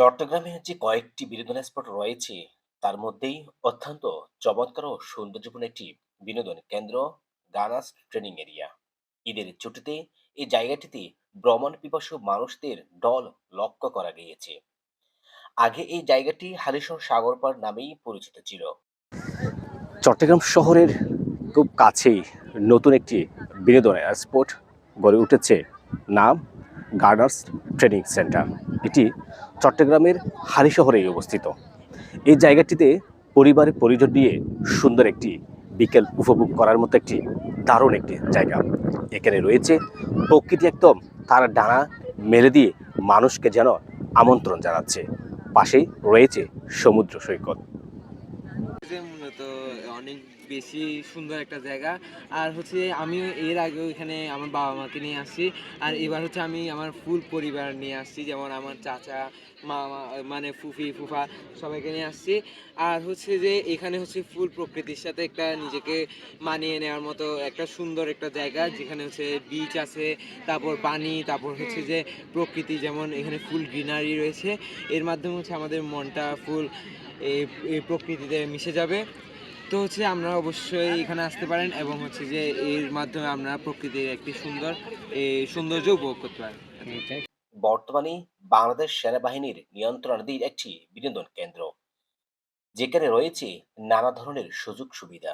চট্টগ্রামে যে কয়েকটি বিনোদন স্পট রয়েছে, তার মধ্যেই অত্যন্ত চমৎকার ও সৌন্দর্যপূর্ণ একটি বিনোদন কেন্দ্র গানাস ট্রেনিং এরিয়া। ঈদের ছুটিতে এই জায়গাটিতে ভ্রমণ পিপাসু মানুষদের দল লক্ষ্য করা গিয়েছে। আগে এই জায়গাটি হালিশহর সাগর পাড় নামেই পরিচিত ছিল। চট্টগ্রাম শহরের খুব কাছেই নতুন একটি বিনোদন স্পট গড়ে উঠেছে নাম গার্ডার্স ট্রেনিং সেন্টার। এটি চট্টগ্রামের হালি শহরেই অবস্থিত। এই জায়গাটিতে পরিবারের পরিজন নিয়ে সুন্দর একটি বিকেল উপভোগ করার মতো একটি দারুণ একটি জায়গা। এখানে রয়েছে প্রকৃতি একদম তার ডানা মেলে দিয়ে মানুষকে যেন আমন্ত্রণ জানাচ্ছে। পাশেই রয়েছে সমুদ্র সৈকত। যে মূলত অনেক বেশি সুন্দর একটা জায়গা। আর হচ্ছে আমিও এর আগেও এখানে আমার বাবা মাকে নিয়ে আসছি। আর এবার হচ্ছে আমি আমার ফুল পরিবার নিয়ে আসছি, যেমন আমার চাচা, মামা মানে ফুফি, ফুফা সবাইকে নিয়ে আসছি। আর হচ্ছে যে এখানে হচ্ছে ফুল প্রকৃতির সাথে একটা নিজেকে মানিয়ে নেওয়ার মতো একটা সুন্দর একটা জায়গা, যেখানে হচ্ছে বিচ আছে, তারপর পানি, তারপর হচ্ছে যে প্রকৃতি, যেমন এখানে ফুল গ্রিনারি রয়েছে। এর মাধ্যমে হচ্ছে আমাদের মনটা ফুল এই প্রকৃতিতে মিশে যাবে। তো হচ্ছে আমরা অবশ্যই এখানে আসতে পারেন এবং হচ্ছে যে এর মাধ্যমে আমরা প্রকৃতির একটি সুন্দর সৌন্দর্য উপভোগ করতে পারি বর্তমানে বাংলাদেশ সেনাবাহিনীর নিয়ন্ত্রণাধীন একটি বিনোদন কেন্দ্র, যেখানে রয়েছে নানা ধরনের সুযোগ সুবিধা।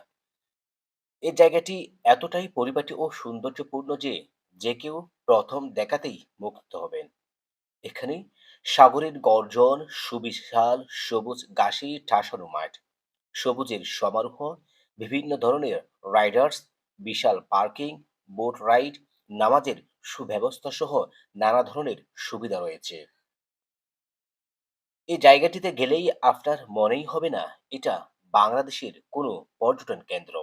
এই জায়গাটি এতটাই পরিপাটি ও সৌন্দর্যপূর্ণ যে যে কেউ প্রথম দেখাতেই মুগ্ধ হবেন। এখানে সাগরের গর্জন, সুবিশাল, সবুজ ঘাসে, ঠাসানো মাঠ। সবুজের সমারোহ, বিভিন্ন ধরনের রাইডার্স, বিশাল পার্কিং, বোট রাইড, নামাজের সুব্যবস্থা সহ নানা ধরনের সুবিধা রয়েছে। এই জায়গাটিতে গেলেই আপনার মনেই হবে না, এটা বাংলাদেশের কোনো পর্যটন কেন্দ্র।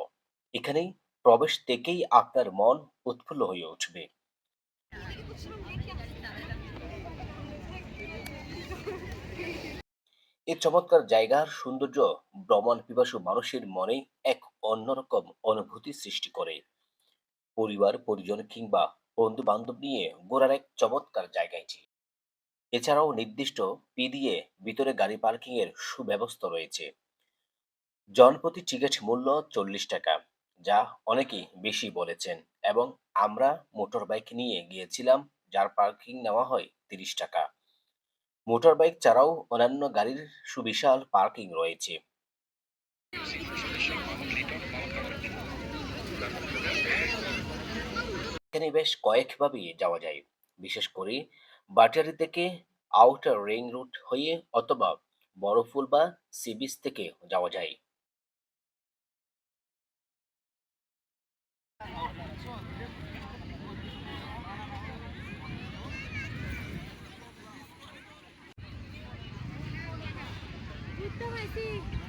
এখানেই প্রবেশ থেকেই আপনার মন উৎফুল্ল হয়ে উঠবে। এই চমৎকার জায়গার সৌন্দর্য ভ্রমণ পিপাসু মানুষের মনে এক অন্যরকম অনুভূতি সৃষ্টি করে। পরিবার, পরিজন কিংবা বন্ধু বান্ধব নিয়ে ঘোরার এক চমৎকার জায়গা এটি। এছাড়াও নির্দিষ্ট পি দিয়ে ভিতরে গাড়ি পার্কিং এর সুব্যবস্থা রয়েছে। জনপ্রতি টিকিট মূল্য চল্লিশ টাকা, যা অনেকেই বেশি বলেছেন এবং আমরা মোটর বাইক নিয়ে গিয়েছিলাম, যার পার্কিং নেওয়া হয় তিরিশ টাকা। মোটর বাইক ছাড়াও অন্যান্য গাড়ির সুবিশাল পার্কিং রয়েছে। এখানে বেশ কয়েকভাবে যাওয়া যায়। বিশেষ করে বাটারি থেকে আউটার রিং রুট হয়ে অথবা বড়ফুল বা সি বিচ থেকে যাওয়া যায়। ঘুরতে হয়েছি আমরা তো